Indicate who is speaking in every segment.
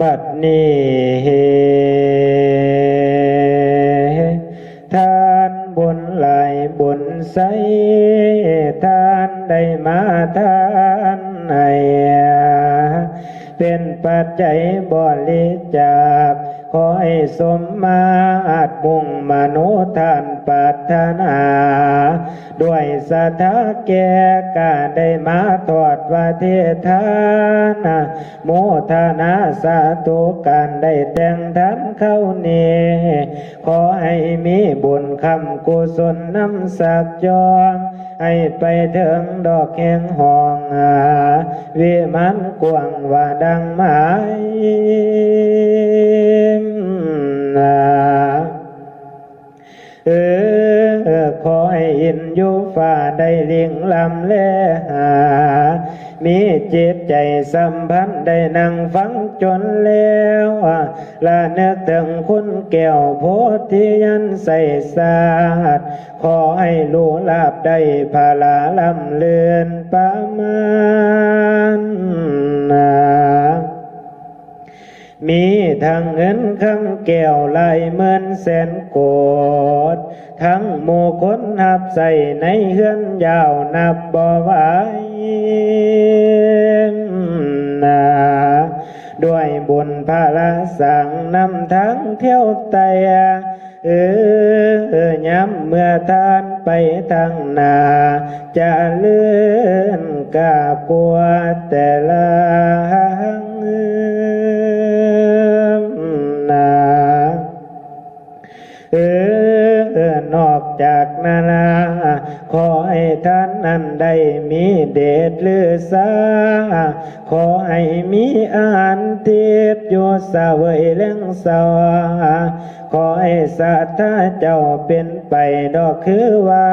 Speaker 1: บัดนี้ทานบุญหลายบุญใสทานได้มาทานให้เป็นปัจจัยบริจาค ขอให้สมมาอาจมุ่งมโนทานปรารถนา ด้วยสถาแก่กาได้มาทอดวาเทธานาโมทนาสาธุการได้แต่งทันเข้านีขอให้มีบุญคำกุศลน้ำสักจองให้ไปถึงดอกแห่งหองหาวิมันกวางว่าดังหมาย เออขอให้อินยู่ฟ้าได้เลียงลำเลหา มีจิตใจสัมพันธ์ได้นั่งฟังจนแล้วละนึกถึงคุณแก้วโพธิยันใส่ศาสตร์ขอให้รู้ลาบได้ภาลาลำเลือนประมาณมี ทั้งเงินคำแก้วลายเหมือนแสนโกดทั้งหมู่คนนับใส่ในเฮือนยาวนับบ่ไหวนาด้วยบุญพาละสังนำทั้งเที่ยวไตเออเออย้ำเมื่อทานไปทางนา จะเลื่อนกาปัวแต่ละ เออนอกจากนานาขอให้ท่านนั้นได้มีเดชหรือสาขอให้มีอาหารเทศอยู่สาเวยเลี้ยงสวาขอให้สัทธาเจ้าเป็นไปดอกคือว่า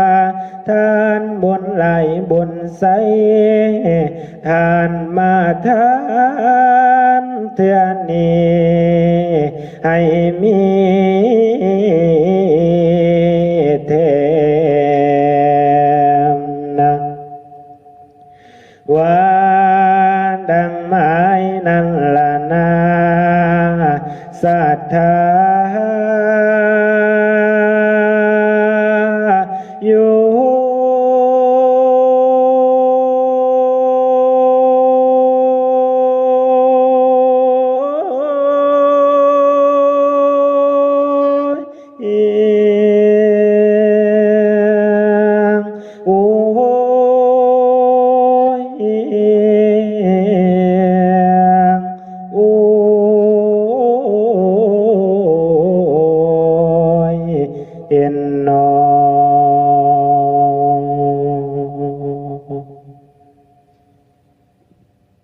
Speaker 1: ท่านบุญไหลบุญใสทานมาทานเทือนี้ให้มี ว่าดังไม้นั่นละนาศรัทธาอยู่